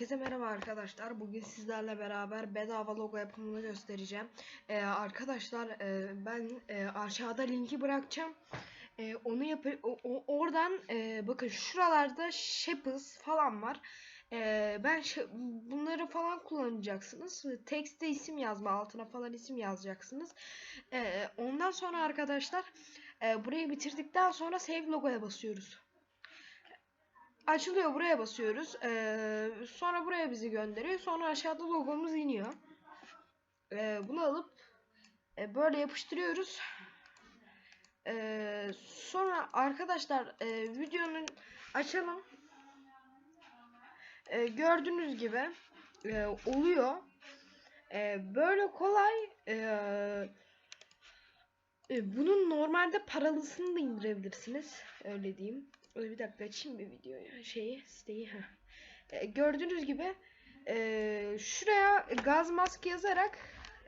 arkadaşlar. Bugün sizlerle beraber bedava logo yapımını göstereceğim. Ee, arkadaşlar e, ben e, aşağıda linki bırakacağım. E, onu yap o- o- oradan e, bakın şuralarda Shapes falan var. E, ben bunları falan kullanacaksınız. Tekste isim yazma altına falan isim yazacaksınız. E, ondan sonra arkadaşlar e, burayı bitirdikten sonra save logoya basıyoruz açılıyor buraya basıyoruz. Ee, sonra buraya bizi gönderiyor. Sonra aşağıda logomuz iniyor. Ee, bunu alıp e, böyle yapıştırıyoruz. Ee, sonra arkadaşlar e, videonun açalım. Ee, gördüğünüz gibi e, oluyor. Ee, böyle kolay e, e, bunun normalde paralısını da indirebilirsiniz. Öyle diyeyim. Bir dakika açayım bir videoyu. Şeyi, siteyi. heh. E, gördüğünüz gibi e, şuraya gaz mask yazarak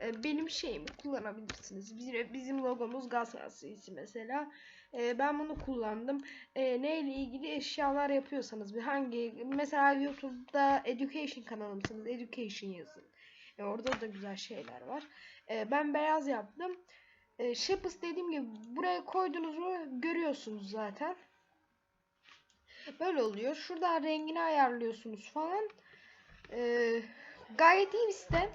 e, benim şeyimi kullanabilirsiniz. Bizim, logomuz gaz maskesi mesela. E, ben bunu kullandım. Neyle ilgili eşyalar yapıyorsanız bir hangi mesela YouTube'da education kanalımsınız. Education yazın. Orada da güzel şeyler var. Ben beyaz yaptım. E, Shapes dediğim gibi buraya koydunuz mu görüyorsunuz zaten. Böyle oluyor. Şurada rengini ayarlıyorsunuz falan. Ee, gayet iyi bir site.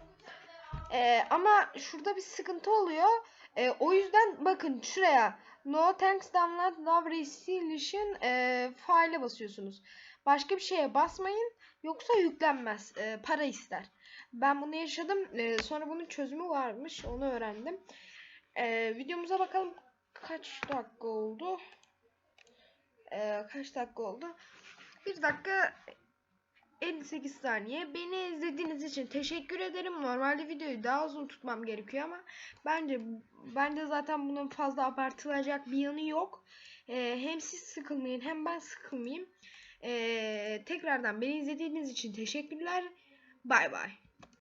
Ee, ama şurada bir sıkıntı oluyor. Ee, o yüzden bakın şuraya No thanks download now resolution e, file'e basıyorsunuz. Başka bir şeye basmayın. Yoksa yüklenmez. E, para ister. Ben bunu yaşadım. E, sonra bunun çözümü varmış. Onu öğrendim. E, videomuza bakalım kaç dakika oldu. Ee, kaç dakika oldu? 1 dakika 58 saniye. Beni izlediğiniz için teşekkür ederim. Normalde videoyu daha uzun tutmam gerekiyor ama bence bence zaten bunun fazla abartılacak bir yanı yok. Ee, hem siz sıkılmayın hem ben sıkılmayayım. Ee, tekrardan beni izlediğiniz için teşekkürler. Bay bay.